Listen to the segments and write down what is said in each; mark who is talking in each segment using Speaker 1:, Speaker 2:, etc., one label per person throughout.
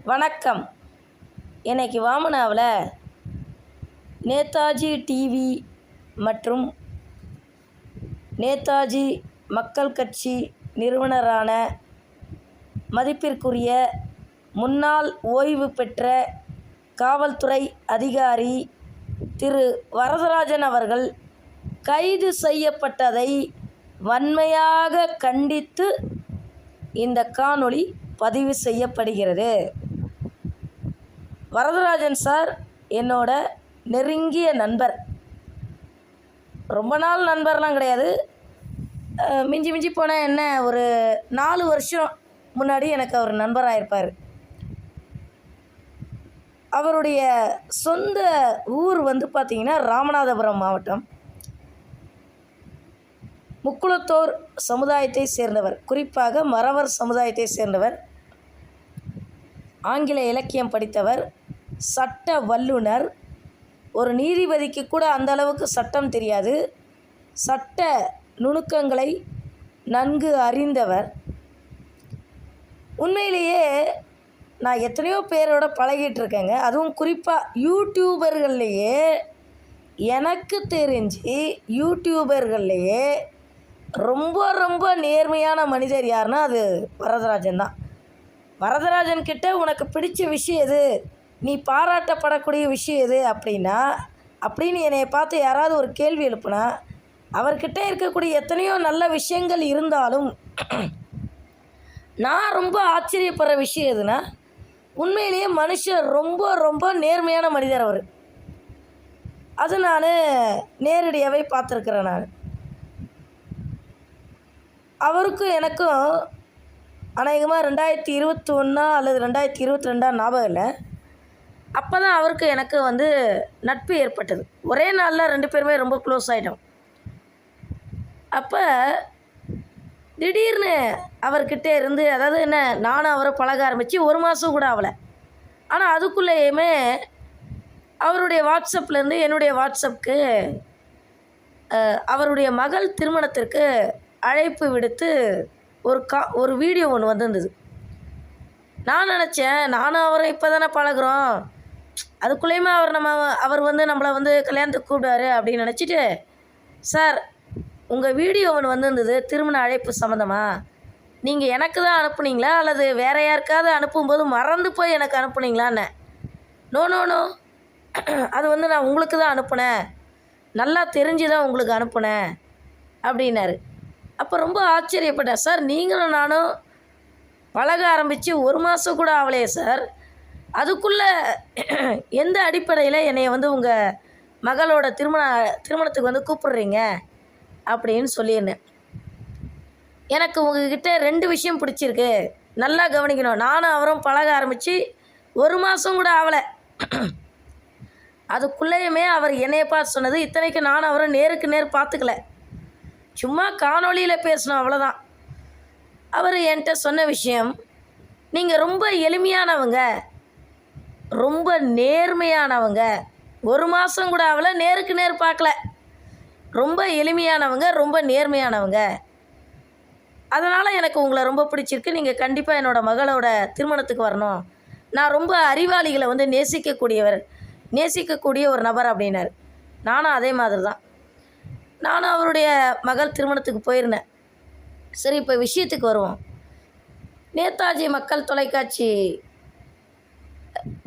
Speaker 1: வணக்கம். இன்னைக்கு வாமனாவில் நேதாஜி டிவி மற்றும் நேதாஜி மக்கள் கட்சி நிறுவனரான மதிப்பிற்குரிய முன்னாள் ஓய்வு பெற்ற காவல்துறை அதிகாரி திரு வரதராஜன் அவர்கள் கைது செய்யப்பட்டதை வன்மையாக கண்டித்து இந்த காணொளி பதிவு செய்யப்படுகிறது. வரதராஜன் சார் என்னோட நெருங்கிய நண்பர். ரொம்ப நாள் நண்பர்லாம் கிடையாது. மிஞ்சி மிஞ்சி போனால் என்ன ஒரு நாலு வருஷம் முன்னாடி எனக்கு அவர் நண்பராக இருப்பார் அவருடைய சொந்த ஊர் வந்து பார்த்திங்கன்னா ராமநாதபுரம் மாவட்டம். முக்குளத்தோர் சமுதாயத்தை சேர்ந்தவர். குறிப்பாக மறவர் சமுதாயத்தை சேர்ந்தவர். ஆங்கில இலக்கியம் படித்தவர் சட்ட வல்லுனர் ஒரு நீதிபதிக்கு கூட அந்த அளவுக்கு சட்டம் தெரியாது. சட்ட நுணுக்கங்களை நன்கு அறிந்தவர். உண்மையிலேயே நான் எத்தனையோ பேரோட பழகிட்டு இருக்கேங்க அதுவும் குறிப்பாக யூடியூபர்கள்லேயே எனக்கு தெரிஞ்சு யூடியூபர்கள்லேயே ரொம்ப ரொம்ப நேர்மையான மனிதர் யாருன்னா அது வரதராஜன் தான். வரதராஜன் கிட்ட உனக்கு பிடிச்ச விஷயம் எது? நீ பாராட்டப்படக்கூடிய விஷயம் எது? அப்படின்னா அப்படின்னு என்னை பார்த்து யாராவது ஒரு கேள்வி எழுப்புனா அவர்கிட்ட இருக்கக்கூடிய எத்தனையோ நல்ல விஷயங்கள் இருந்தாலும் நான் ரொம்ப ஆச்சரியப்படுற விஷயம் எதுனா உண்மையிலேயே மனுஷன் ரொம்ப ரொம்ப நேர்மையான மனிதர் அவர். அது நான் நேரடியாகவே பார்த்துருக்குறேன் நான். அவருக்கும் எனக்கும் அநேகமாக ரெண்டாயிரத்தி இருபத்தி ஒன்றா அல்லது ரெண்டாயிரத்தி இருபத்தி ரெண்டா ஞாபகம் இல்லை. அப்போ தான் அவருக்கு எனக்கு வந்து நட்பு ஏற்பட்டது. ஒரே நாளில் ரெண்டு பேருமே ரொம்ப க்ளோஸ் ஆகிட்டோம் அப்போ திடீர்னு அவர்கிட்ட இருந்து அதாவது என்ன நானும் அவரை பழக ஆரம்பித்து ஒரு மாதம் கூட ஆகலை. ஆனால் அதுக்குள்ளேயுமே அவருடைய வாட்ஸ்அப்லேருந்து என்னுடைய வாட்ஸ்அப்புக்கு அவருடைய மகள் திருமணத்திற்கு அழைப்பு விடுத்து ஒரு கா ஒரு வீடியோ ஒன்று வந்திருந்தது. நான் நினச்சேன் நானும் அவரும் இப்போ தானே பழகுறோம். அதுக்குள்ளேயுமே அவர் நம்ம அவர் வந்து நம்மளை வந்து கல்யாணத்துக்கு கூப்பிடுவாரு அப்படின்னு நினச்சிட்டு சார் உங்கள் வீடியோ ஒன்று வந்திருந்தது திருமண அழைப்பு சம்மந்தமாக நீங்கள் எனக்கு தான் அனுப்புனீங்களா? அல்லது வேற யாருக்காவது அனுப்பும்போது மறந்து போய் எனக்கு அனுப்புனீங்களான்னு? No no no. அது வந்து நான் உங்களுக்கு தான் அனுப்புனேன். நல்லா தெரிஞ்சு தான் உங்களுக்கு அனுப்புனேன் அப்படின்னாரு. அப்போ ரொம்ப ஆச்சரியப்பட்டேன். சார் நீங்களும் நானும் பழக ஆரம்பித்து ஒரு மாதம் கூட ஆகலையே சார். அதுக்குள்ளே எந்த அடிப்படையில் என்னை வந்து உங்கள் மகளோட திருமண திருமணத்துக்கு வந்து கூப்பிடுறீங்க அப்படின்னு சொல்லியிருந்தேன். எனக்கு உங்ககிட்ட ரெண்டு விஷயம் பிடிச்சிருக்கு. நல்லா கவனிக்கணும். நானும் அவரும் பழக ஆரம்பித்து ஒரு மாதம் கூட ஆகலை. அதுக்குள்ளேயுமே அவர் என்னைய பார்த்து சொன்னது இத்தனைக்கு நானும் அவரை நேருக்கு நேர் பார்த்துக்கல. சும்மா காணொளியில் பேசணும் அவ்வளோதான் அவர் என்கிட்ட சொன்ன விஷயம் நீங்கள் ரொம்ப எளிமையானவங்க ரொம்ப நேர்மையானவங்க. ஒரு மாதம் கூட அவளை நேருக்கு நேர் பார்க்கல. ரொம்ப எளிமையானவங்க ரொம்ப நேர்மையானவங்க. அதனால் எனக்கு உங்களை ரொம்ப பிடிச்சிருக்கு. நீங்கள் கண்டிப்பாக என்னோடய மகளோட திருமணத்துக்கு வரணும். நான் ரொம்ப அறிவாளிகளை வந்து நேசிக்கக்கூடியவர் நேசிக்கக்கூடிய ஒரு நபர் அப்படின்னாரு. நானும் அதே மாதிரி தான் நானும் அவருடைய மகள் திருமணத்துக்கு போயிருந்தேன். சரி இப்போ விஷயத்துக்கு வருவோம். நேதாஜி மக்கள் தொலைக்காட்சி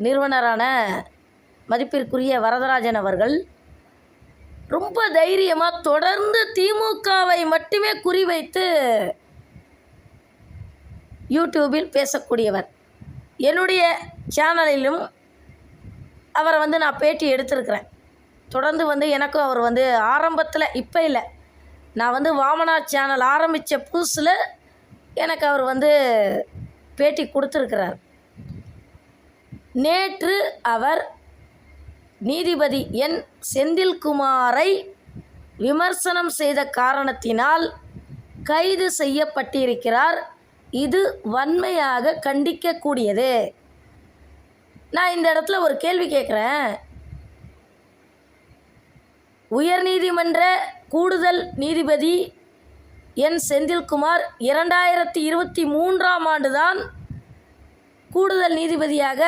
Speaker 1: நிறுவனரான மதிப்பிற்குரிய வரதராஜன் அவர்கள் ரொம்ப தைரியமாக தொடர்ந்து திமுகவை மட்டுமே குறிவைத்து யூடியூபில் பேசக்கூடியவர். என்னுடைய சேனலிலும் அவரை வந்து நான் பேட்டி எடுத்திருக்கிறேன். தொடர்ந்து வந்து எனக்கும் அவர் வந்து ஆரம்பத்தில் இப்போ இல்லை. நான் வந்து வாமனா சேனல் ஆரம்பித்த புதுசில் எனக்கு அவர் வந்து பேட்டி கொடுத்துருக்கிறார். நேற்று அவர் நீதிபதி என். செந்தில்குமாரை விமர்சனம் செய்த காரணத்தினால் கைது செய்யப்பட்டிருக்கிறார். இது வன்மையாக கண்டிக்கக்கூடியது. நான் இந்த இடத்துல ஒரு கேள்வி கேட்குறேன் உயர்நீதிமன்ற கூடுதல் நீதிபதி என் செந்தில்குமார் இரண்டாயிரத்தி இருபத்தி மூன்றாம் ஆண்டுதான் கூடுதல் நீதிபதியாக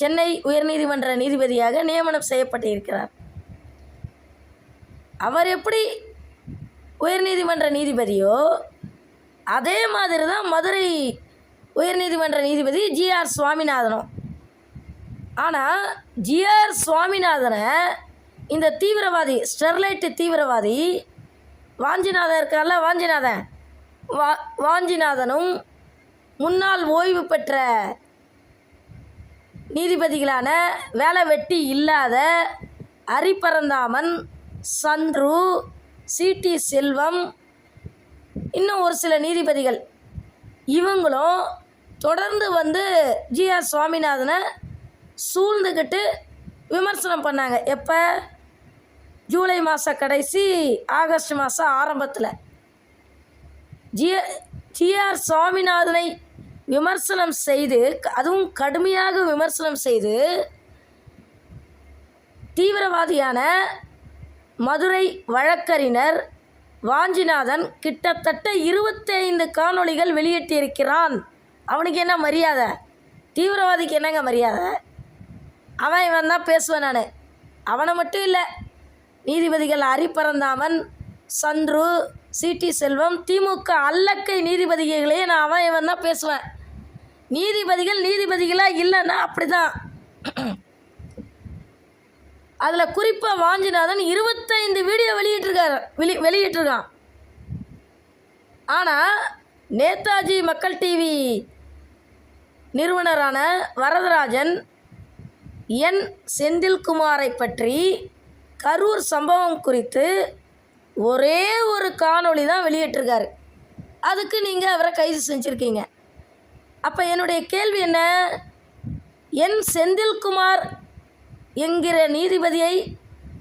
Speaker 1: சென்னை உயர்நீதிமன்ற நீதிபதியாக நியமனம் செய்யப்பட்டிருக்கிறார். அவர் எப்படி உயர்நீதிமன்ற நீதிபதியோ அதே மாதிரி தான் மதுரை உயர்நீதிமன்ற நீதிபதி ஜிஆர் சுவாமிநாதனும். ஆனால் ஜிஆர் சுவாமிநாதனை இந்த தீவிரவாதி ஸ்டெர்லைட்டு தீவிரவாதி வாஞ்சிநாதன் இருக்கார்ல வாஞ்சிநாதன். வா வாஞ்சிநாதனும் முன்னாள் ஓய்வு பெற்ற நீதிபதிகளான வேலை வெட்டி இல்லாத அரிபரந்தாமன் சந்துரு சிடி செல்வம் இன்னும் ஒரு சில நீதிபதிகள். இவங்களும் தொடர்ந்து வந்து ஜிஆர் சுவாமிநாதனை சூழ்ந்துக்கிட்டு விமர்சனம் பண்ணாங்க. எப்போ? ஜூலை மாத கடைசி ஆகஸ்ட் மாதம் ஆரம்பத்தில். ஜிய ஜிஆர் சுவாமிநாதனை விமர்சனம் செய்து அதுவும் கடுமையாக விமர்சனம் செய்து தீவிரவாதியான மதுரை வழக்கறிஞர் வாஞ்சிநாதன் கிட்டத்தட்ட இருபத்தைந்து காணொளிகள் வெளியிட்டிருக்கிறான். அவனுக்கு என்ன மரியாதை? தீவிரவாதிக்கு என்னங்க மரியாதை? அவன் இவன் தான் பேசுவேன் நான். அவனை மட்டும் இல்லை நீதிபதிகள் அரிபரந்தாமன் சந்துரு சிடி செல்வம் திமுக அல்லக்கை நீதிபதிகளையும் நான் அவன் இவன் தான் பேசுவேன். நீதிபதிகள் நீதிபதிகளாக இல்லைன்னா அப்படி தான் அதில் குறிப்பாக வாஞ்சிநாதன் இருபத்தைந்து வீடியோ வெளியிட்டிருக்காரு வெளி வெளியிட்டிருக்கான். ஆனால் நேதாஜி மக்கள் டிவி நிறுவனரான வரதராஜன் என் செந்தில்குமாரை பற்றி கரூர் சம்பவம் குறித்து ஒரே ஒரு காணொளி தான் வெளியிட்டிருக்காரு. அதுக்கு நீங்கள் அவரை கைது செஞ்சுருக்கீங்க. அப்போ என்னுடைய கேள்வி என்ன? என் செந்தில்குமார் என்கிற நீதிபதியை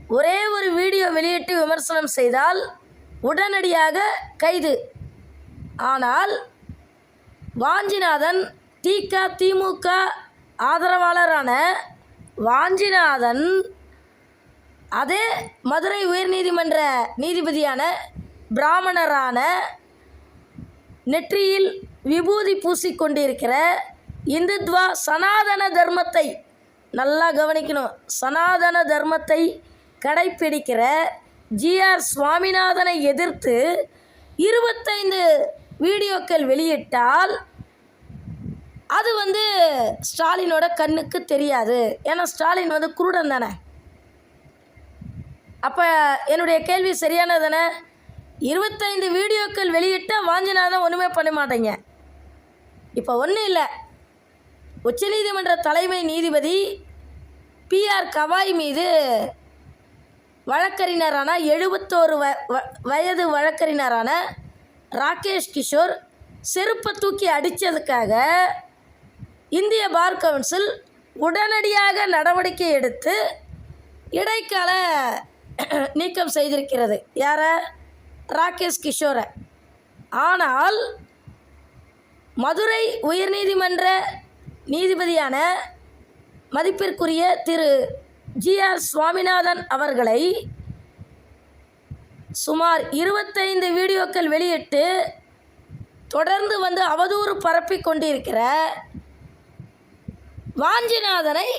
Speaker 1: ஒரே ஒரு வீடியோ வெளியிட்டு விமர்சனம் செய்தால் உடனடியாக கைது. ஆனால் வாஞ்சிநாதன் திக திமுக ஆதரவாளரான வாஞ்சிநாதன் அதே மதுரை உயர்நீதிமன்ற நீதிபதியான பிராமணரான நெற்றியில் விபூதி பூசிக்கொண்டிருக்கிற இந்துத்வா சனாதன தர்மத்தை நல்லா கவனிக்கணும். சனாதன தர்மத்தை கடைப்பிடிக்கிற ஜிஆர் சுவாமிநாதனை எதிர்த்து இருபத்தைந்து வீடியோக்கள் வெளியிட்டால் அது வந்து ஸ்டாலினோட கண்ணுக்கு தெரியாது. ஏன்னா ஸ்டாலின் வந்து குருடன் தானே. அப்போ என்னுடைய கேள்வி சரியானது தானே? இருபத்தைந்து வீடியோக்கள் வெளியிட்டால் வாஞ்சினாதான் ஒன்றுமே பண்ண மாட்டேங்க. இப்போ ஒன்றும் இல்லை. உச்சநீதிமன்ற தலைமை நீதிபதி பிஆர் கவாய் மீது வழக்கறிஞரான எழுபத்தோரு வ வ- வயது வழக்கறிஞரான ராகேஷ் கிஷோர் செருப்பை தூக்கி அடித்ததுக்காக இந்திய பார் கவுன்சில் உடனடியாக நடவடிக்கை எடுத்து இடைக்கால நீக்கம் செய்திருக்கிறது. யார? ராகேஷ் கிஷோரை. ஆனால் மதுரை உயர்நீதிமன்ற நீதிபதியான மதிப்பிற்குரிய திரு. ஜிஆர் சுவாமிநாதன் அவர்களை சுமார் இருபத்தைந்து வீடியோக்கள் வெளியிட்டு தொடர்ந்து வந்து அவதூறு பரப்பிக் கொண்டிருக்கிற வாஞ்சிநாதனை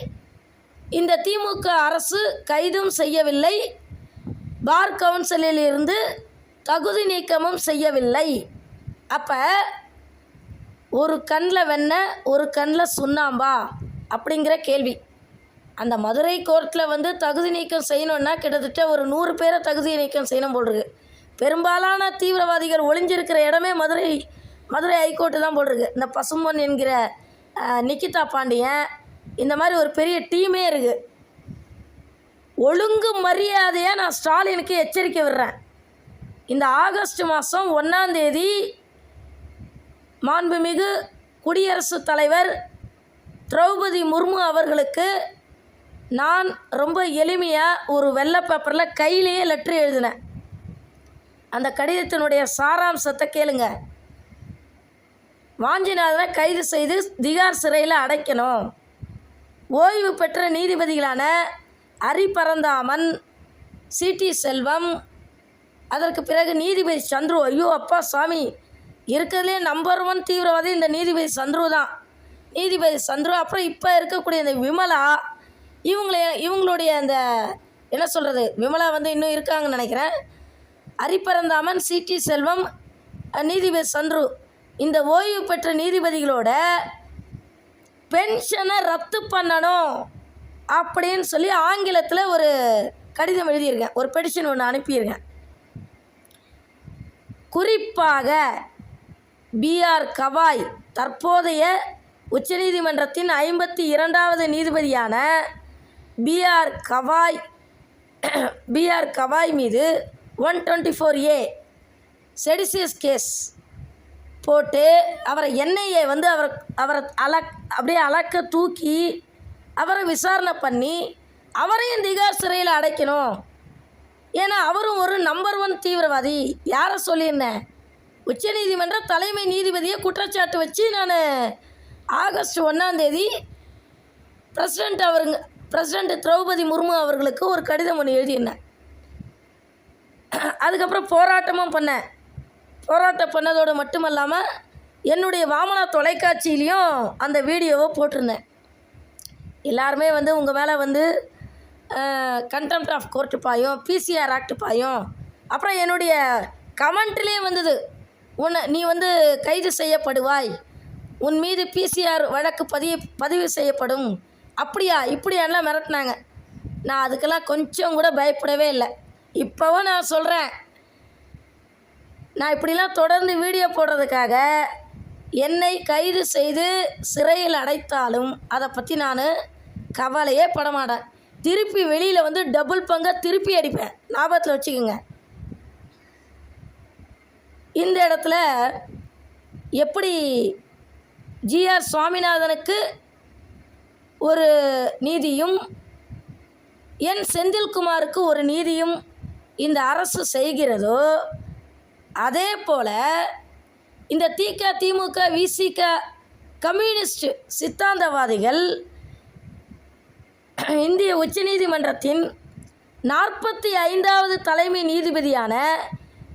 Speaker 1: இந்த திமுக அரசு கைதும் செய்யவில்லை. பார் கவுன்சிலில் இருந்து தகுதி நீக்கமும் செய்யவில்லை. அப்போ ஒரு கண்ணில் வெண்ண ஒரு கண்ணில் சுண்ணாம்பா? அப்படிங்கிற கேள்வி. அந்த மதுரை கோர்ட்டில் வந்து தகுதி நீக்கம் செய்யணுன்னா கிட்டத்தட்ட ஒரு நூறு பேரை தகுதி நீக்கம் செய்யணும் போல் பெரும்பாலான தீவிரவாதிகள் ஒளிஞ்சிருக்கிற இடமே மதுரை மதுரை ஹைகோர்ட்டு தான் போட்டிருக்கு இந்த பசும்பொன் என்கிற நிக்கிதா பாண்டியன் இந்த மாதிரி ஒரு பெரிய டீமே இருக்குது ஒழுங்கு மரியாதையாக நான் ஸ்டாலினுக்கு எச்சரிக்கை விடுறேன். இந்த ஆகஸ்ட் மாதம் ஒன்றாந்தேதி மாண்புமிகு குடியரசுத் தலைவர் திரௌபதி முர்மு அவர்களுக்கு நான் ரொம்ப எளிமையாக ஒரு வெள்ளை பேப்பரில் கையிலேயே லெட்ரு எழுதினேன். அந்த கடிதத்தினுடைய சாராம்சத்தை கேளுங்கள் வாஞ்சிநாதனை கைது செய்து திகார் சிறையில் அடைக்கணும். ஓய்வு பெற்ற நீதிபதிகளான அரிபரந்தாமன் சிடி செல்வம் அதற்கு பிறகு நீதிபதி சந்துரு. ஐயோ அப்பா சாமி இருக்கிறதுலே நம்பர் ஒன் தீவிரவாதி இந்த நீதிபதி சந்துரு தான். நீதிபதி சந்துரு அப்புறம் இப்போ இருக்கக்கூடிய இந்த விமலா இவங்கள இவங்களுடைய அந்த என்ன சொல்கிறது விமலா வந்து இன்னும் இருக்காங்கன்னு நினைக்கிறேன். அரிப்பரந்தாமன் சிடி செல்வம் நீதிபதி சந்துரு. இந்த ஓய்வு பெற்ற நீதிபதிகளோட பென்ஷனை ரத்து பண்ணணும் அப்படின்னு சொல்லி ஆங்கிலத்தில் ஒரு கடிதம் எழுதியிருக்கேன். ஒரு பெடிஷன் ஒன்று அனுப்பியிருக்கேன். குறிப்பாக பிஆர் கவாய் தற்போதைய உச்சநீதிமன்றத்தின் ஐம்பத்தி இரண்டாவது நீதிபதியான BR Gavai B R Gavai மீது one twenty four A seditious case போட்டு அவரை எண்ணெயை வந்து அவரை அவரை அலக் அப்படியே அலக்க தூக்கி அவரை விசாரணை பண்ணி அவரையும் திகார் சிறையில் அடைக்கணும். ஏன்னா அவரும் ஒரு நம்பர் ஒன் தீவிரவாதி. யாரை சொல்லியிருந்தேன் உச்சநீதிமன்ற தலைமை நீதிபதியை குற்றச்சாட்டு வச்சு நான் ஆகஸ்ட் ஒன்றாந்தேதி பிரசிடெண்ட் அவருங்க பிரசிடெண்ட் திரௌபதி முர்மு அவர்களுக்கு ஒரு கடிதம் ஒன்று எழுதியிருந்தேன். அதுக்கப்புறம் போராட்டமும் பண்ணேன். போராட்டம் பண்ணதோடு மட்டுமல்லாமல் என்னுடைய வாமனா தொலைக்காட்சியிலையும் அந்த வீடியோவை போட்டிருந்தேன். எல்லாருமே வந்து உங்கள் மேலே வந்து கண்டெம்ட் ஆஃப் கோர்ட்டு பாயும் பிசிஆர் ஆக்ட் பாயும். அப்புறம் என்னுடைய கமெண்ட்லேயே வந்தது உன்னை நீ வந்து கைது செய்யப்படுவாய். உன் மீது பிசிஆர் வழக்கு பதிவு பதிவு செய்யப்படும். அப்படியா? இப்படியான்லாம் மிரட்டினாங்க. நான் அதுக்கெல்லாம் கொஞ்சம் கூட பயப்படவே இல்லை. இப்போவும் நான் சொல்கிறேன் நான் இப்படிலாம் தொடர்ந்து வீடியோ போடுறதுக்காக என்னை கைது செய்து சிறையில் அடைத்தாலும் அதை பற்றி நான் கவலையே பட மாட்டேன். திருப்பி வெளியில் வந்து டபுள் பங்கை திருப்பி அடிப்பேன். லாபத்தில் வச்சுக்கோங்க. இந்த இடத்துல எப்படி ஜிஆர் சுவாமிநாதனுக்கு ஒரு நீதியும் என் செந்தில்குமாருக்கு ஒரு நீதியும் இந்த அரசு செய்கிறதோ அதே போல் இந்த திக திமுக விசிக கம்யூனிஸ்ட் சித்தாந்தவாதிகள் இந்திய உச்சநீதிமன்றத்தின் நாற்பத்தி ஐந்தாவது தலைமை நீதிபதியான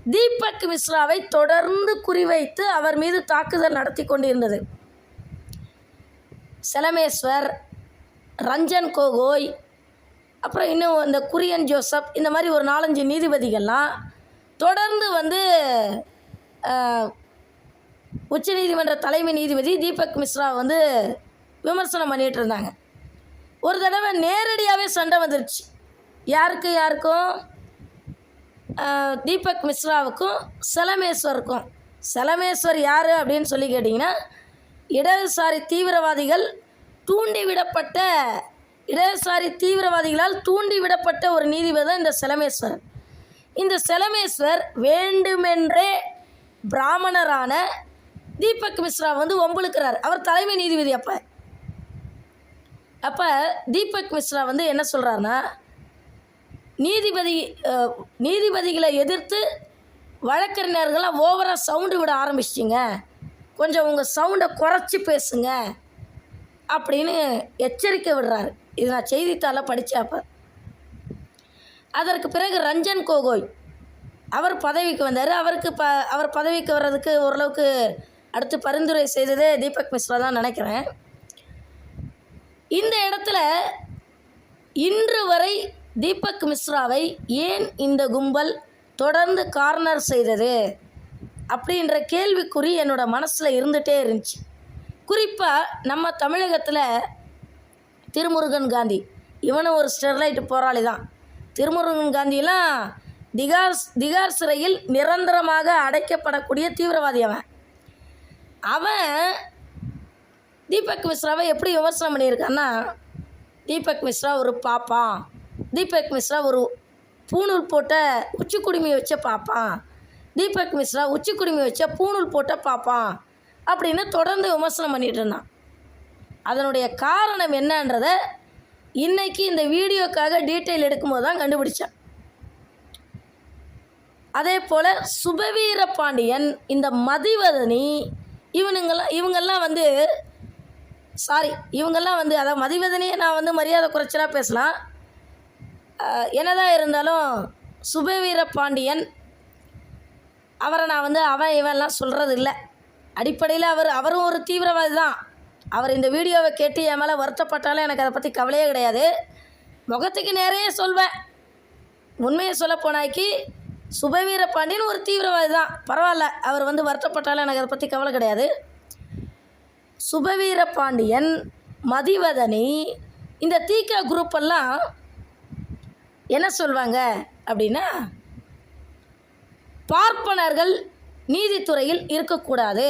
Speaker 1: தீபக் மிஸ்ராவை தொடர்ந்து குறிவைத்து அவர் மீது தாக்குதல் நடத்தி கொண்டிருந்தது. செலமேஸ்வர் ரஞ்சன் கோகோய் அப்புறம் இன்னும் இந்த குரியன் ஜோசப் இந்த மாதிரி ஒரு நாலஞ்சு நீதிபதிகள்லாம் தொடர்ந்து வந்து உச்சநீதிமன்ற தலைமை நீதிபதி தீபக் மிஸ்ரா வந்து விமர்சனம் பண்ணிகிட்டு இருந்தாங்க. ஒரு தடவை நேரடியாகவே சண்டை வந்துருச்சு. யாருக்கு யாருக்கும்? தீபக் மிஸ்ராவுக்கும் செலமேஸ்வருக்கும். செலமேஸ்வர் யார் அப்படின்னு சொல்லி கேட்டிங்கன்னா இடதுசாரி தீவிரவாதிகள் தூண்டிவிடப்பட்ட இடதுசாரி தீவிரவாதிகளால் தூண்டிவிடப்பட்ட ஒரு நீதிபதி தான் இந்த செலமேஸ்வரன். இந்த செலமேஸ்வர் வேண்டுமென்றே பிராமணரான தீபக் மிஸ்ரா வந்து ஒம்புழுக்கிறார் அவர் தலைமை நீதிபதி அப்போ. அப்போ தீபக் மிஸ்ரா வந்து என்ன சொல்கிறாருன்னா நீதிபதி நீதிபதிகளை எதிர்த்து வழக்கறிஞர்கள்லாம் ஓவராக சவுண்டு விட ஆரம்பிச்சிட்டிங்க. கொஞ்சம் உங்கள் சவுண்டை குறைச்சி பேசுங்க. அப்படின்னு எச்சரிக்கை விடுறாரு. இது நான் செய்தித்தாளில் அப்போ. அதற்கு பிறகு ரஞ்சன் கோகோய் அவர் பதவிக்கு வந்தார். அவருக்கு ப அவர் பதவிக்கு வர்றதுக்கு ஓரளவுக்கு அடுத்து பரிந்துரை செய்ததே தீபக் மிஸ்ரா தான் நினைக்கிறேன். இந்த இடத்துல இன்று வரை தீபக் மிஸ்ராவை ஏன் இந்த கும்பல் தொடர்ந்து கார்னர் செய்தது அப்படின்ற கேள்விக்குறி என்னோட மனசில் இருந்துகிட்டே இருந்துச்சு. குறிப்பாக நம்ம தமிழகத்தில் திருமுருகன் காந்தி இவனும் ஒரு ஸ்டெர்லைட் போராளி தான். திருமுருகன் காந்தியெலாம் திகார் திகார் சிறையில் நிரந்தரமாக அடைக்கப்படக்கூடிய தீவிரவாதி அவன். அவன் தீபக் மிஸ்ராவை எப்படி விமர்சனம் பண்ணியிருக்கான்னா தீபக் மிஸ்ரா ஒரு பாப்பான் தீபக் மிஸ்ரா ஒரு பூணூல் போட்ட உச்சி குடுமி வச்ச பார்ப்பான் தீபக் மிஸ்ரா உச்சி குடுமி வச்ச பூணூல் போட்ட பார்ப்பான் அப்படின்னு தொடர்ந்து விமர்சனம் பண்ணிகிட்டு இருந்தான். அதனுடைய காரணம் என்னன்றதை இன்னைக்கு இந்த வீடியோக்காக டீட்டெயில் எடுக்கும்போது தான் கண்டுபிடிச்சேன். அதே போல் சுபவீர பாண்டியன் இந்த மதிவதனி இவனுங்கெல்லாம் இவங்கெல்லாம் வந்து சாரி இவங்கெல்லாம் வந்து அதாவது மதிவதனியை நான் வந்து மரியாதை குறைச்சலாக பேசலாம். என்னதான் இருந்தாலும் சுபவீர பாண்டியன் அவரை நான் வந்து அவன் இவன்லாம் சொல்கிறது இல்லை அடிப்படையில் அவர் அவரும் ஒரு தீவிரவாதி தான் அவர் இந்த வீடியோவை கேட்டு என் மேலே வருத்தப்பட்டாலும் எனக்கு அதை பற்றி கவலையே கிடையாது. முகத்துக்கு நிறைய சொல்வேன். உண்மையை சொல்ல போனாக்கி சுபவீர பாண்டியன் ஒரு தீவிரவாதி தான். பரவாயில்ல அவர் வந்து வருத்தப்பட்டாலும் எனக்கு அதை பற்றி கவலை கிடையாது. சுபவீர பாண்டியன் மதிவதனி இந்த தீக்கா குரூப்பெல்லாம் என்ன சொல்வாங்க அப்படின்னா பார்ப்பனர்கள் நீதித்துறையில் இருக்கக்கூடாது.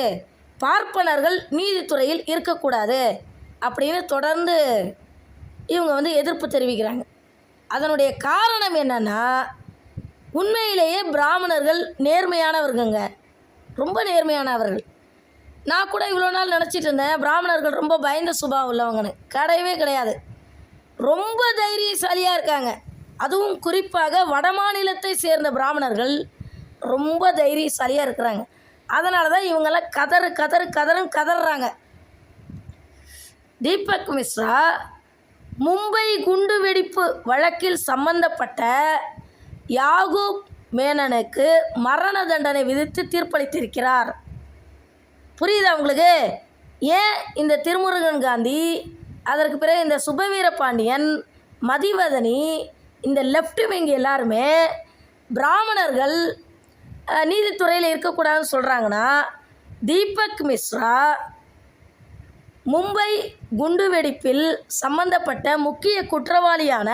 Speaker 1: பார்ப்பனர்கள் நீதித்துறையில் இருக்கக்கூடாது அப்படின்னு தொடர்ந்து இவங்க வந்து எதிர்ப்பு தெரிவிக்கிறாங்க. அதனுடைய காரணம் என்னன்னா உண்மையிலேயே பிராமணர்கள் நேர்மையானவர்கங்க ரொம்ப நேர்மையானவர்கள். நான் கூட இவ்வளோ நாள் நினச்சிட்டு இருந்தேன் பிராமணர்கள் ரொம்ப பயந்த சுபாவம் உள்ளவங்கன்னு. கிடையவே கிடையாது. ரொம்ப தைரியசாலியாக இருக்காங்க. அதுவும் குறிப்பாக வடமாநிலத்தை சேர்ந்த பிராமணர்கள் ரொம்ப தைரியசாலியாக இருக்கிறாங்க. அதனால தான் இவங்கெல்லாம் கதறு கதறு கதறும் கதறாங்க. தீபக் மிஸ்ரா மும்பை குண்டு வெடிப்பு வழக்கில் சம்பந்தப்பட்ட யாகூப் மேனனுக்கு மரண தண்டனை விதித்து தீர்ப்பளித்திருக்கிறார். புரியுதா உங்களுக்கு? ஏன் இந்த திருமுருகன் காந்தி அதற்கு பிறகு இந்த சுபவீர பாண்டியன் மதிவதனி இந்த லெஃப்ட் விங் எல்லாருமே பிராமணர்கள் நீதித்துறையில் இருக்கக்கூடாதுன்னு சொல்கிறாங்கன்னா தீபக் மிஸ்ரா மும்பை குண்டுவெடிப்பில் சம்பந்தப்பட்ட முக்கிய குற்றவாளியான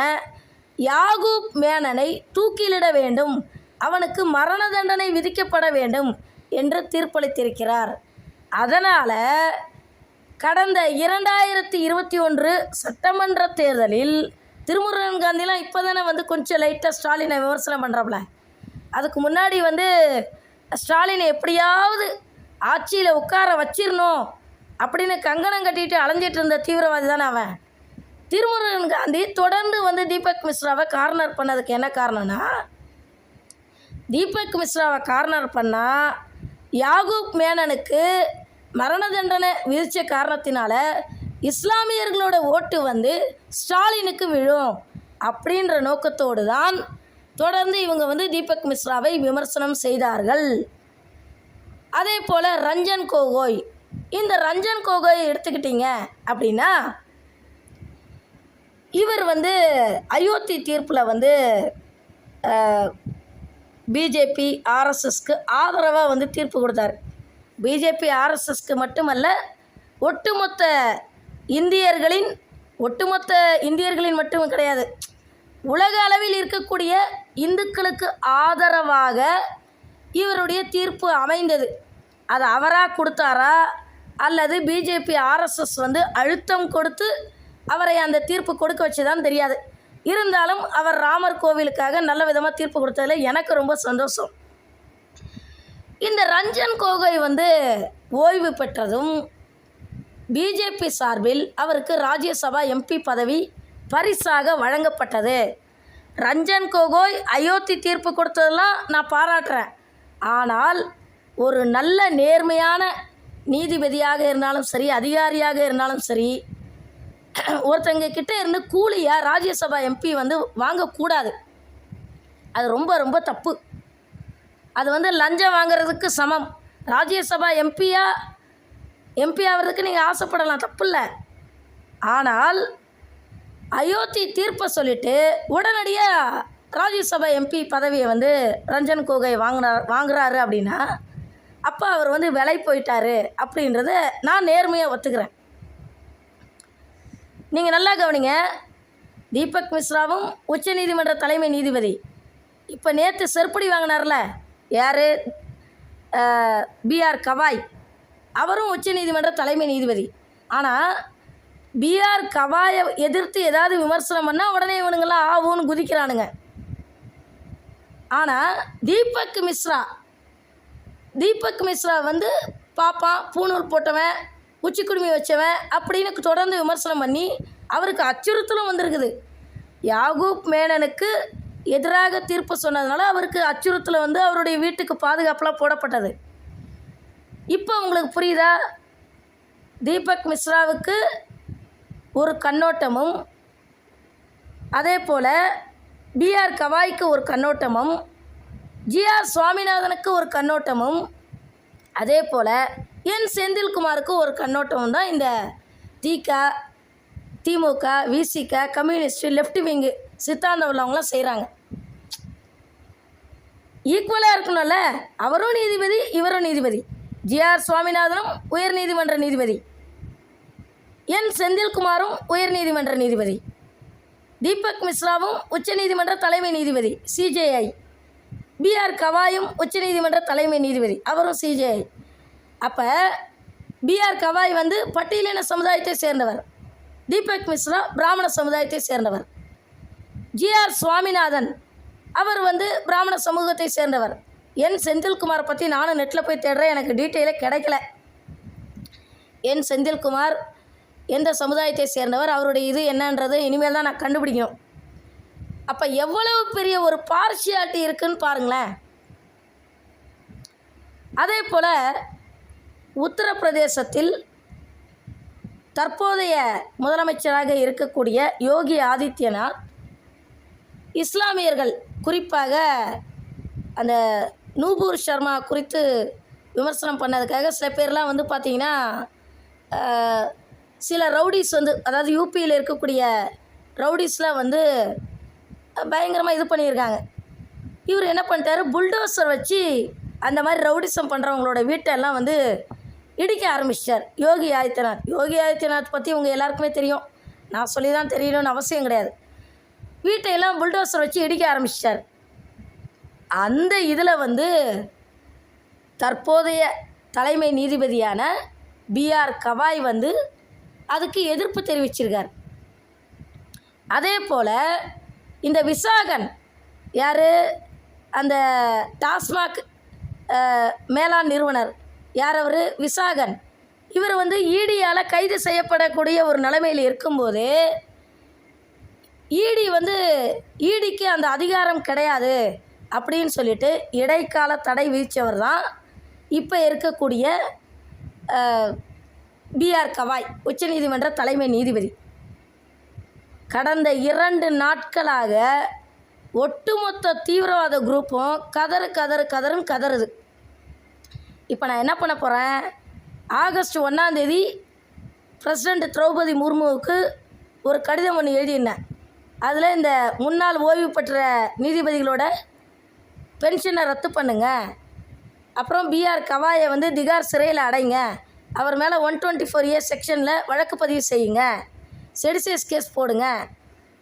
Speaker 1: யாகூப் மேனனை தூக்கிலிட வேண்டும். அவனுக்கு மரண தண்டனை விதிக்கப்பட வேண்டும் என்று தீர்ப்பளித்திருக்கிறார். அதனால் கடந்த இரண்டாயிரத்தி இருபத்தி ஒன்று சட்டமன்ற தேர்தலில் திருமுருகன் காந்திலாம் இப்போ தானே வந்து கொஞ்சம் லைட்டாக ஸ்டாலினை விமர்சனம் பண்ணுறாப்புல அதுக்கு முன்னாடி வந்து ஸ்டாலினை எப்படியாவது ஆட்சியில் உட்கார வச்சிடணும் அப்படின்னு கங்கணம் கட்டிட்டு அலைஞ்சிட்டு இருந்த தீவிரவாதி தானே அவன். திருமுருகன் காந்தி தொடர்ந்து வந்து தீபக் மிஸ்ராவை கார்னர் பண்ணதுக்கு என்ன காரணம்னா தீபக் மிஸ்ராவை கார்னர் பண்ணால் யாகூப் மேனனுக்கு மரண தண்டனை விதித்த காரணத்தினால இஸ்லாமியர்களோட ஓட்டு வந்து ஸ்டாலினுக்கு விழும் அப்படின்ற நோக்கத்தோடு தான் தொடர்ந்து இவங்க வந்து தீபக் மிஸ்ராவை விமர்சனம் செய்தார்கள். அதே போல் ரஞ்சன் கோகோய் இந்த ரஞ்சன் கோகோய் எடுத்துக்கிட்டீங்க அப்படின்னா இவர் வந்து அயோத்தி தீர்ப்பில் வந்து பிஜேபி ஆர்எஸ்எஸ்க்கு ஆதரவாக வந்து தீர்ப்பு கொடுத்தார். பிஜேபி ஆர்எஸ்எஸ்க்கு மட்டுமல்ல ஒட்டுமொத்த இந்தியர்களின் ஒட்டுமொத்த இந்தியர்களின் மட்டும் கிடையாது. உலக அளவில் இருக்கக்கூடிய இந்துக்களுக்கு ஆதரவாக இவருடைய தீர்ப்பு அமைந்தது. அது அவராக கொடுத்தாரா? அல்லது பிஜேபி ஆர்எஸ்எஸ் வந்து அழுத்தம் கொடுத்து அவரை அந்த தீர்ப்பு கொடுக்க வச்சுதான் தெரியாது. இருந்தாலும் அவர் ராமர் கோவிலுக்காக நல்ல விதமாக தீர்ப்பு கொடுத்ததில் எனக்கு ரொம்ப சந்தோஷம். இந்த ரஞ்சன் கோகோய் வந்து ஓய்வு பெற்றதும் பிஜேபி சார்பில் அவருக்கு ராஜ்யசபா எம்பி பதவி பரிசாக வழங்கப்பட்டது. ரஞ்சன் கோகோய் அயோத்தி தீர்ப்பு கொடுத்ததெல்லாம் நான் பாராட்டுறேன். ஆனால் ஒரு நல்ல நேர்மையான நீதிபதியாக இருந்தாலும் சரி அதிகாரியாக இருந்தாலும் சரி ஒருத்தங்க கிட்டே இருந்து கூலியாக ராஜ்யசபா எம்பி வந்து வாங்கக்கூடாது. அது ரொம்ப ரொம்ப தப்பு. அது வந்து லஞ்சம் வாங்குறதுக்கு சமம். ராஜ்யசபா எம்பியாக எம்பி ஆகிறதுக்கு நீங்கள் ஆசைப்படலாம் தப்பு இல்லை ஆனால் அயோத்தி தீர்ப்பை சொல்லிட்டு உடனடியாக ராஜ்யசபா எம்பி பதவியை வந்து ரஞ்சன் கோகை வாங்கினார் வாங்குறாரு அப்படின்னா அப்போ அவர் வந்து விலை போயிட்டாரு அப்படின்றத நான் நேர்மையாக ஒத்துக்கிறேன். நீங்கள் நல்லா கவனிங்க. தீபக் மிஸ்ராவும் உச்ச நீதிமன்ற தலைமை நீதிபதி. இப்போ நேற்று செருப்படி வாங்கினார்ல யார்? B R Gavai. அவரும் உச்ச நீதிமன்ற தலைமை நீதிபதி. ஆனால் பிஆர் கவாயை எதிர்த்து ஏதாவது விமர்சனம் பண்ணால் உடனே இவனுங்கெல்லாம் ஆவுன்னு குதிக்கிறானுங்க. ஆனால் தீபக் மிஸ்ரா தீபக் மிஸ்ரா வந்து பாப்பான் பூணூல் போட்டவன் உச்சி குடுமி வச்சவன் அப்படின்னு தொடர்ந்து விமர்சனம் பண்ணி அவருக்கு அச்சுறுத்தலும் வந்திருக்குது. யாகூப் மேனனுக்கு எதிராக தீர்ப்பு சொன்னதுனால அவருக்கு அச்சுறுத்தல் வந்து அவருடைய வீட்டுக்கு பாதுகாப்பெலாம் போடப்பட்டது. இப்போ உங்களுக்கு புரியுதா? தீபக் மிஸ்ராவுக்கு ஒரு கண்ணோட்டமும். அதே போல் பிஆர் கவாய்க்கு ஒரு கண்ணோட்டமும். ஜிஆர் சுவாமிநாதனுக்கு ஒரு கண்ணோட்டமும். அதே போல் என் செந்தில்குமாருக்கு ஒரு கண்ணோட்டமும் தான் இந்த திக திமுக விசிக கம்யூனிஸ்ட் லெஃப்ட் விங்கு சித்தாந்தம் உள்ளவங்களாம் செய்கிறாங்க ஈக்குவலாக இருக்கணும்ல? அவரும் நீதிபதி இவரும் நீதிபதி. ஜிஆர் சுவாமிநாதனும் உயர் நீதிமன்ற நீதிபதி. என் செந்தில்குமாரும் உயர் நீதிமன்ற நீதிபதி. தீபக் மிஸ்ராவும் உச்சநீதிமன்ற தலைமை நீதிபதி சிஜேஐ பிஆர் கவாயும் உச்சநீதிமன்ற தலைமை நீதிபதி அவரும் சிஜேஐ அப்போ பிஆர் கவாய் வந்து பட்டியலின சமுதாயத்தை சேர்ந்தவர். தீபக் மிஸ்ரா பிராமண சமுதாயத்தை சேர்ந்தவர். ஜிஆர் சுவாமிநாதன் அவர் வந்து பிராமண சமூகத்தை சேர்ந்தவர். என் செந்தில்குமாரை பற்றி நானும் நெட்டில் போய் தேடுறேன் எனக்கு டீட்டெயிலே கிடைக்கல. என் செந்தில்குமார் எந்த சமுதாயத்தை சேர்ந்தவர் அவருடைய இது என்னன்றது இனிமேல் தான் நான் கண்டுபிடிக்கணும். அப்போ எவ்வளவு பெரிய ஒரு பார்ஷியாலிட்டி இருக்குன்னு பாருங்களேன். அதே போல் உத்தரப்பிரதேசத்தில் தற்போதைய முதலமைச்சராக இருக்கக்கூடிய யோகி ஆதித்யநாத் இஸ்லாமியர்கள் குறிப்பாக அந்த நூபூர் சர்மா குறித்து விமர்சனம் பண்ணதுக்காக சில பேர்லாம் வந்து பார்த்திங்கன்னா சில ரவுடிஸ் வந்து அதாவது யூபியில் இருக்கக்கூடிய ரவுடிஸ்லாம் வந்து பயங்கரமாக இது பண்ணியிருக்காங்க. இவர் என்ன பண்ணிட்டாரு? புல்டோசர் வச்சு அந்த மாதிரி ரவுடிசம் பண்ணுறவங்களோட வீட்டெல்லாம் வந்து இடிக்க ஆரம்பிச்சிட்டார். யோகி ஆதித்யநாத். யோகி ஆதித்யநாத் பற்றி உங்கள் எல்லாருக்குமே தெரியும். நான் சொல்லி தான் தெரியணும்னு அவசியம் கிடையாது. வீட்டையெல்லாம் புல்டோசர் வச்சு இடிக்க ஆரம்பிச்சிட்டார். அந்த இதில் வந்து தற்போதைய தலைமை நீதிபதியான பிஆர் கவாய் வந்து அதுக்கு எதிர்ப்பு தெரிவிச்சிருக்கார். அதே போல் இந்த விசாகன் யார்? அந்த டாஸ்மாக் மேலாண் நிறுவனர் யார் அவர்? விசாகன். இவர் வந்து ஈடியால் கைது செய்யப்படக்கூடிய ஒரு நிலைமையில் இருக்கும்போது ஈடி வந்து ஈடிக்கு அந்த அதிகாரம் கிடையாது அப்படின்னு சொல்லிட்டு இடைக்கால தடை விதித்தவர் தான் இப்போ இருக்கக்கூடிய பிஆர் கவாய் உச்சநீதிமன்ற தலைமை நீதிபதி. கடந்த இரண்டு நாட்களாக ஒட்டுமொத்த தீவிரவாத குரூப்பும் கதறு கதறு கதறுன்னு கதறுது. இப்போ நான் என்ன பண்ண போகிறேன் ஆகஸ்ட் ஒன்றாந்தேதி பிரசிடெண்ட் திரௌபதி முர்முவுக்கு ஒரு கடிதம் ஒன்று எழுதியிருந்தேன். அதில் இந்த முன்னாள் ஓய்வு பெற்ற நீதிபதிகளோட பென்ஷனை ரத்து பண்ணுங்க. அப்புறம் பிஆர் கவாயை வந்து திகார் சிறையில் அடைங்க. அவர் மேலே ஒன் டுவெண்ட்டி ஃபோர் இயர்ஸ் செக்ஷனில் வழக்கு பதிவு செய்யுங்க. செடிசைஸ் கேஸ் போடுங்க.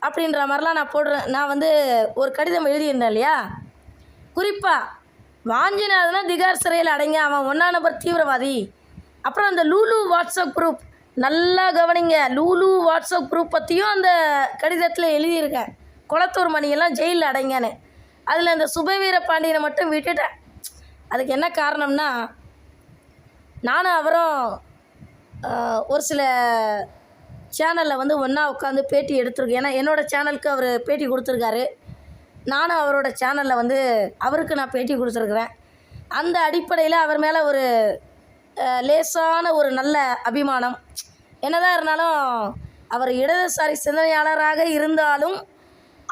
Speaker 1: அப்படின்ற மாதிரிலாம் நான் போடுறேன் நான் வந்து ஒரு கடிதம் எழுதியிருந்தேன் இல்லையா? குறிப்பாக வாஞ்சிநாதனை திகார் சிறையில் அடைங்க அவன் ஒன்றா நம்பர் தீவிரவாதி. அப்புறம் அந்த லூலு வாட்ஸ்அப் குரூப் நல்லா கவனிங்க லூலு வாட்ஸ்அப் குரூப் பற்றியும் அந்த கடிதத்தில் எழுதியிருக்கேன். குளத்தூர் மணியெல்லாம் ஜெயிலில் அடைங்கன்னு அதில் அந்த சுபவீர பாண்டியனை மட்டும் விட்டுட்டேன். அதுக்கு என்ன காரணம்னா நானும் அவரும் ஒரு சில சேனலில் வந்து ஒன்றா உட்காந்து பேட்டி எடுத்துருக்கோம். ஏன்னா என்னோடய சேனலுக்கு அவர் பேட்டி கொடுத்துருக்காரு. நானும் அவரோட சேனலில் வந்து அவருக்கு நான் பேட்டி கொடுத்துருக்குறேன். அந்த அடிப்படையில் அவர் மேலே ஒரு லேசான ஒரு நல்ல அபிமானம். என்னதான் இருந்தாலும் அவர் இடதுசாரி சிந்தனையாளராக இருந்தாலும்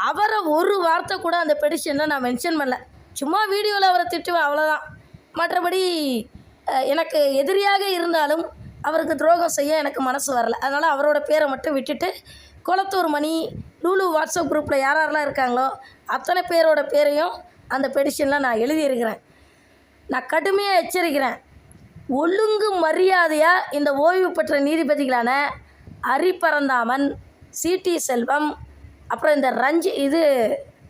Speaker 1: அவரை ஒரு வார்த்தை கூட அந்த பெடிஷனில் நான் மென்ஷன் பண்ணல. சும்மா வீடியோவில் அவரை திட்டுவேன் அவ்வளோதான் மற்றபடி எனக்கு எதிரியாக இருந்தாலும் அவருக்கு துரோகம் செய்ய எனக்கு மனசு வரல. அதனால் அவரோட பேரை மட்டும் விட்டுட்டு குளத்தூர் மணி லூலு வாட்ஸ்அப் குரூப்பில் யார் யாரெல்லாம் இருக்காங்களோ அத்தனை பேரோட பேரையும் அந்த பெடிஷனில் நான் எழுதியிருக்கிறேன். நான் கடுமையாக எச்சரிக்கிறேன். ஒழுங்கு மரியாதையாக இந்த ஓய்வு பெற்ற நீதிபதிகளான அரிபரந்தாமன் சிடி செல்வம் அப்புறம் இந்த ரஞ்சி இது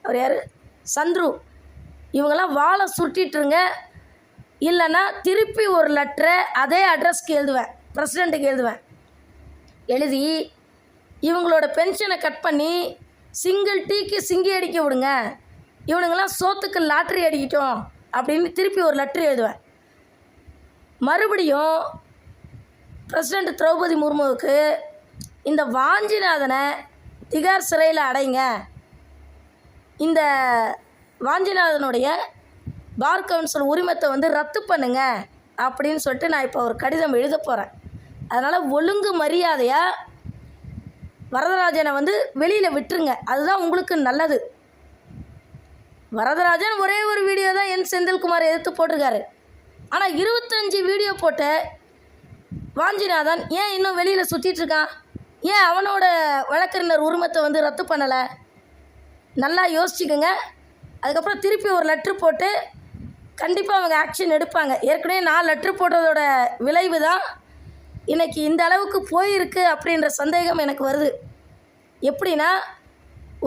Speaker 1: அவர் யார்? சந்துரு. இவங்கெல்லாம் வாழை சுருட்டிட்டுருங்க இல்லைன்னா திருப்பி ஒரு லெட்டரை அதே அட்ரஸ்க்கு எழுதுவேன். ப்ரெசிடெண்ட்டுக்கு எழுதுவேன். எழுதி இவங்களோட பென்ஷனை கட் பண்ணி சிங்கிள் டீக்கு சிங்கி அடிக்க விடுங்க. இவனுங்களாம் சோத்துக்கு லாட்ரி அடிக்கட்டும் அப்படின்னு திருப்பி ஒரு லெட்ரு எழுதுவேன். மறுபடியும் பிரசிடெண்ட் திரௌபதி முர்முவுக்கு இந்த வாஞ்சிநாதனை திகார் சிறையில் அடைங்க. இந்த வாஞ்சிநாதனுடைய பார் கவுன்சில் உரிமத்தை வந்து ரத்து பண்ணுங்க அப்படின்னு சொல்லிட்டு நான் இப்போ ஒரு கடிதம் எழுத போகிறேன் அதனால் ஒழுங்கு மரியாதையாக வரதராஜனை வந்து வெளியில் விட்டுருங்க. அதுதான் உங்களுக்கு நல்லது. வரதராஜன் ஒரே ஒரு வீடியோ தான் என் செந்தில்குமார் எதிர்த்து போட்டிருக்காரு. ஆனால் இருபத்தஞ்சி வீடியோ போட்ட வாஞ்சிநாதன் ஏன் இன்னும் வெளியில் சுற்றிட்டு இருக்கான்? ஏன் அவனோட வழக்கறிஞர் உரிமத்தை வந்து ரத்து பண்ணலை? நல்லா யோசிச்சுக்கோங்க. அதுக்கப்புறம் திருப்பி ஒரு லெட்ரு போட்டு கண்டிப்பாக அவங்க ஆக்ஷன் எடுப்பாங்க. ஏற்கனவே நான் லெட்ரு போடுறதோட விளைவு தான் இன்றைக்கி இந்த அளவுக்கு போயிருக்கு அப்படின்ற சந்தேகம் எனக்கு வருது. எப்படின்னா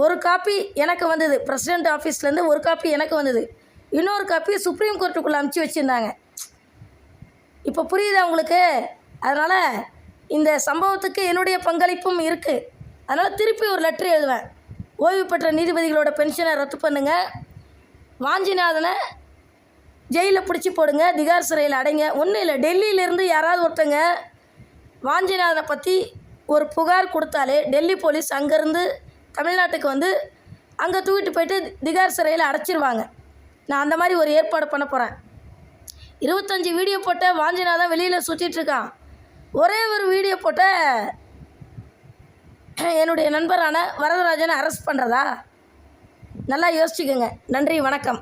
Speaker 1: ஒரு காப்பி எனக்கு வந்தது. பிரசிடெண்ட் ஆஃபீஸ்லேருந்து ஒரு காப்பி எனக்கு வந்தது. இன்னொரு காப்பி சுப்ரீம் கோர்ட்டுக்குள்ளே அமுச்சு வச்சுருந்தாங்க. இப்போ புரியுதா உங்களுக்கு? அதனால் இந்த சம்பவத்துக்கு என்னுடைய பங்களிப்பும் இருக்குது அதனால் திருப்பி ஒரு லெட்ரு எழுதுவேன். ஓய்வு பெற்ற நீதிபதிகளோட பென்ஷனை ரத்து பண்ணுங்கள் வாஞ்சிநாதனை ஜெயிலில் பிடிச்சி போடுங்க திகார் சிறையில் அடைங்க. ஒன்றும் இல்லை டெல்லியிலேருந்து யாராவது ஒருத்தங்க வாஞ்சிநாதனை பற்றி ஒரு புகார் கொடுத்தாலே டெல்லி போலீஸ் அங்கேருந்து தமிழ்நாட்டுக்கு வந்து அங்கே தூக்கிட்டு போயிட்டு திகார் சிறையில் அடைச்சிருவாங்க. நான் அந்த மாதிரி ஒரு ஏற்பாடு பண்ண போகிறேன் இருபத்தஞ்சி வீடியோ போட்ட வாஞ்சிநாதன் வெளியில் சுற்றிட்டு இருக்கான். ஒரே ஒரு வீடியோ போட்ட என்னுடைய நண்பரான வரதராஜனை அரெஸ்ட் பண்ணுறதா நல்லா யோசிச்சுக்கோங்க. நன்றி வணக்கம்.